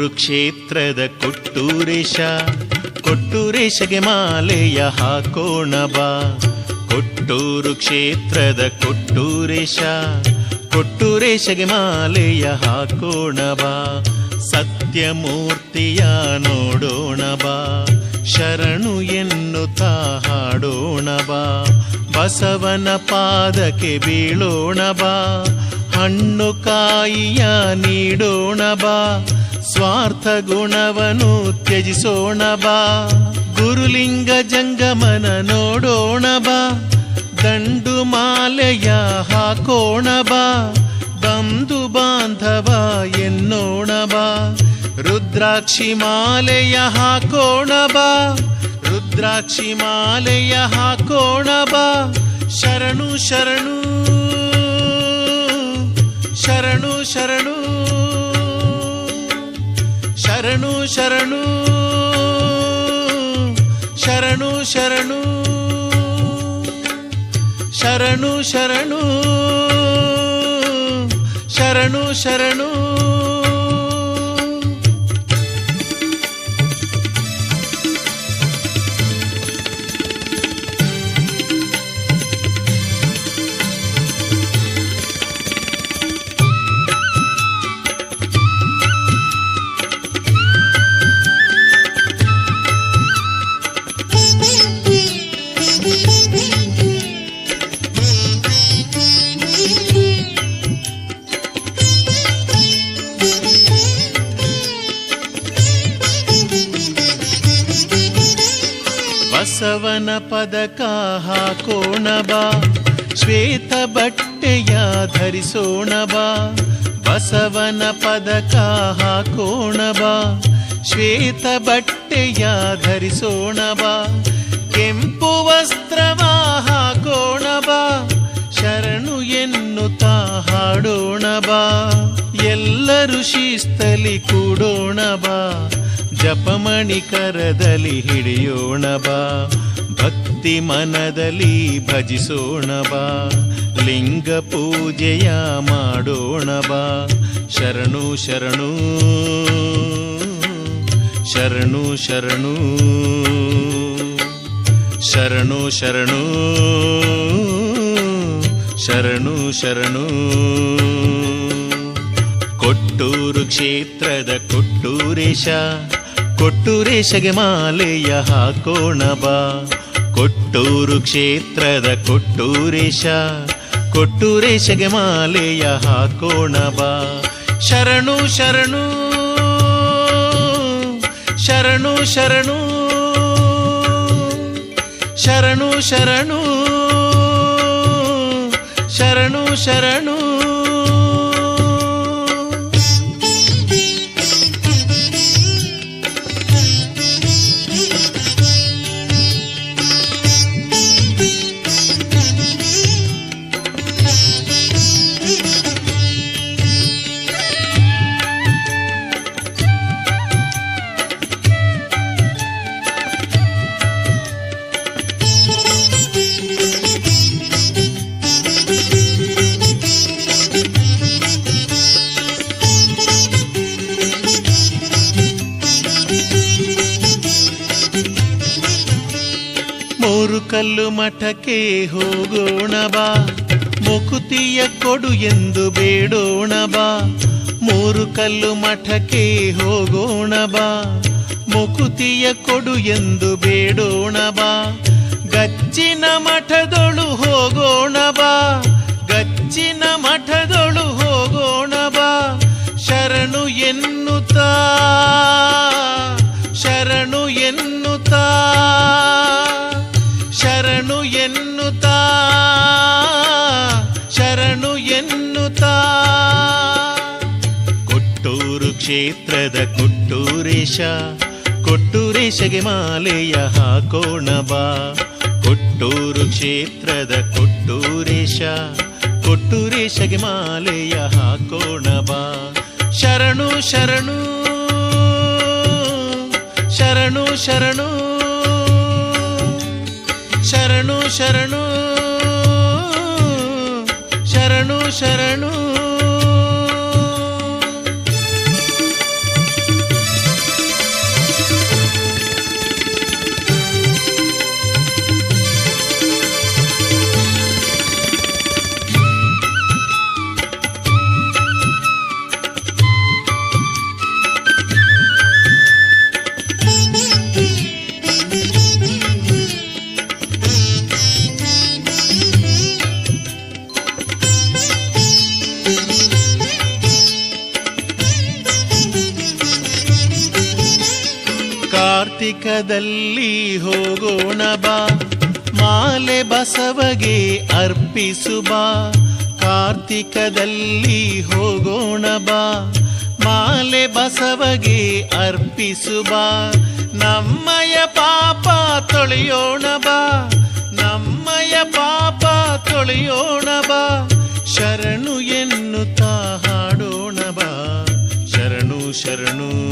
ಕೊಟ್ಟೂರು ಕ್ಷೇತ್ರದ ಕೊಟ್ಟೂರೇಶ, ಕೊಟ್ಟೂರೇಶಗೆ ಮಾಲೆಯ ಹಾಕೋಣ ಬಾ. ಕೊಟ್ಟೂರು ಕ್ಷೇತ್ರದ ಕೊಟ್ಟೂರೇಶ, ಕೊಟ್ಟೂರೇಶಗೆ ಮಾಲೆಯ ಹಾಕೋಣ ಬಾ. ಸತ್ಯಮೂರ್ತಿಯ ನೋಡೋಣ ಬಾ, ಶರಣು ಎನ್ನುತ್ತಾ ಹಾಡೋಣ ಬಾ. ಬಸವನ ಪಾದಕ್ಕೆ ಬೀಳೋಣ ಬಾ, ಹಣ್ಣು ಕಾಯಿಯ ನೀಡೋಣ ಬಾ. ಸ್ವಾರ್ಥ ಗುಣವನು ತ್ಯಜಿಸೋಣ ಬಾ. ಗುರುಲಿಂಗ ಜಂಗಮನ ನೋಡೋಣ ಬಾ. ದಂಡು ಮಾಲೆಯ ಹಾಕೋಣ ಬಾ. ಬಂಧು ಬಾಂಧವ ಎನ್ನೋಣ ಬಾ. ರುದ್ರಾಕ್ಷಿ ಮಾಲೆಯ ಹಾಕೋಣ ಬಾ. ರುದ್ರಾಕ್ಷಿ ಮಾಲೆಯ ಹಾಕೋಣ ಬಾ. ಶರಣು ಶರಣು. ಶರಣು ಶರಣು. ಶರಣು ಶರಣು. ಶರಣು ಶರಣು. ಶರಣು ಶರಣು. ಶರಣು ಶರಣು. ಬಸವನ ಪದಕ ಹಾಕೋಣ ಬಾ. ಶ್ವೇತ ಬಟ್ಟೆಯ ಧರಿಸೋಣ ಬಾ. ಬಸವನ ಪದಕ ಹಾಕೋಣ ಬಾ. ಶ್ವೇತ ಬಟ್ಟೆಯ ಧರಿಸೋಣ ಬಾ. ಕೆಂಪು ವಸ್ತ್ರವ ಹಾಕೋಣ ಬಾ. ಶರಣು ಎನ್ನುತ್ತಾ ಹಾಡೋಣ ಬಾ. ಎಲ್ಲರೂ ಶಿಸ್ತಲಿ ಕೂಡೋಣ ಬಾ. ಜಪಮಣಿ ಕರದಲ್ಲಿ ಹಿಡಿಯೋಣ ಬಾ. ಭಕ್ತಿ ಮನದಲ್ಲಿ ಭಜಿಸೋಣ ಬಾ. ಲಿಂಗ ಪೂಜೆಯ ಮಾಡೋಣ ಬಾ. ಶರಣು ಶರಣು ಶರಣು ಶರಣು ಶರಣು ಶರಣು ಶರಣು ಶರಣು. ಕೊಟ್ಟೂರು ಕ್ಷೇತ್ರದ ಕೊಟ್ಟೂರೇಶ ಕೊಟ್ಟೂರೇಶಗೆ ಮಾಲೆಯ ಹಾಕೋಣ ಬಾ. ಕೊಟ್ಟೂರು ಕ್ಷೇತ್ರದ ಕೊಟ್ಟೂರೇಶ ಕೊಟ್ಟೂರೇಶಗೆ ಮಾಲೆಯ ಹಾಕೋಣ ಬಾ. ಶರಣು ಶರಣು. ಶರಣು ಶರಣು. ಶರಣು ಶರಣು. ಶರಣು ಶರಣು. ಮೂರು ಕಲ್ಲು ಮಠಕ್ಕೆ ಹೋಗೋಣ ಬಾ. ಮುಕುತಿಯ ಕೊಡು ಎಂದು ಬೇಡೋಣ ಬಾ. ಮೂರು ಕಲ್ಲು ಮಠಕ್ಕೆ ಹೋಗೋಣ ಬಾ. ಮುಕುತಿಯ ಕೊಡು ಎಂದು ಬೇಡೋಣ ಬಾ. ಗಚ್ಚಿನ ಮಠದೊಳು ಹೋಗೋಣ ಬಾ. ಗಚ್ಚಿನ ಮಠದೊಳು ಹೋಗೋಣ ಬಾ. ಶರಣು ಎನ್ನುತ್ತಾ ಶರಣು ಎನ್ನುತ್ತಾ. ಶರಣು ಎನ್ನುತ್ತಾ? ಶರಣು ಎನ್ನುತ್ತಾ? ಕೊಟ್ಟೂರು ಕ್ಷೇತ್ರದ ಕೊಟ್ಟೂರೇಶ, ಕೊಟ್ಟೂರೇಶಗೆ ಮಾಲೆಯ ಹಾಕೋಣ ಬಾ. ಕೊಟ್ಟೂರು ಕ್ಷೇತ್ರದ ಕೊಟ್ಟೂರೇಶ, ಕೊಟ್ಟೂರೇಶಗೆ ಮಾಲೆಯ ಹಾಕೋಣ ಬಾ. ಶರಣು ಶರಣು ಶರಣು ಶರಣು. ಶರಣು ಶರಣು ಶರಣು ಶರಣು. ಕಾರ್ತಿಕದಲ್ಲಿ ಹೋಗೋಣ ಬಾ. ಮಾಲೆ ಬಸವಗೆ ಅರ್ಪಿಸು ಬಾ. ಕಾರ್ತಿಕದಲ್ಲಿ ಹೋಗೋಣ ಬಾ. ಮಾಲೆ ಬಸವಗೆ ಅರ್ಪಿಸು ಬಾ. ನಮ್ಮಯ ಪಾಪ ತೊಳೆಯೋಣ ಬಾ. ನಮ್ಮಯ ಪಾಪ ತೊಳೆಯೋಣ ಬಾ. ಶರಣು ಎನ್ನುತ್ತಾ ಹಾಡೋಣ ಬಾ. ಶರಣು ಶರಣು.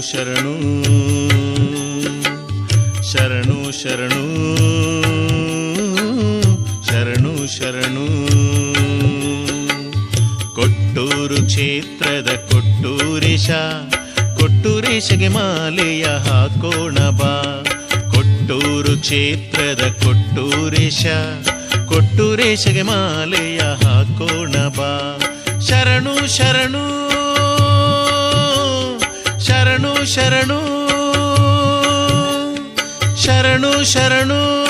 ಶರಣು ಶರಣು ಶರಣು ಶರಣು ಶರಣು. ಕೊಟ್ಟೂರು ಕ್ಷೇತ್ರದ ಕೊಟ್ಟೂರೇಶ ಕೊಟ್ಟೂರೇಶಗೆ ಮಾಲೆಯ ಹಾಕೋಣ ಬಾ. ಕೊಟ್ಟೂರು ಕ್ಷೇತ್ರದ ಕೊಟ್ಟೂರೇಶ ಕೊಟ್ಟೂರೇಶಗೆ ಮಾಲೆಯ ಹಾಕೋಣ ಬಾ. ಶರಣು ಶರಣು. శరణు శరణు. శరణు శరణు.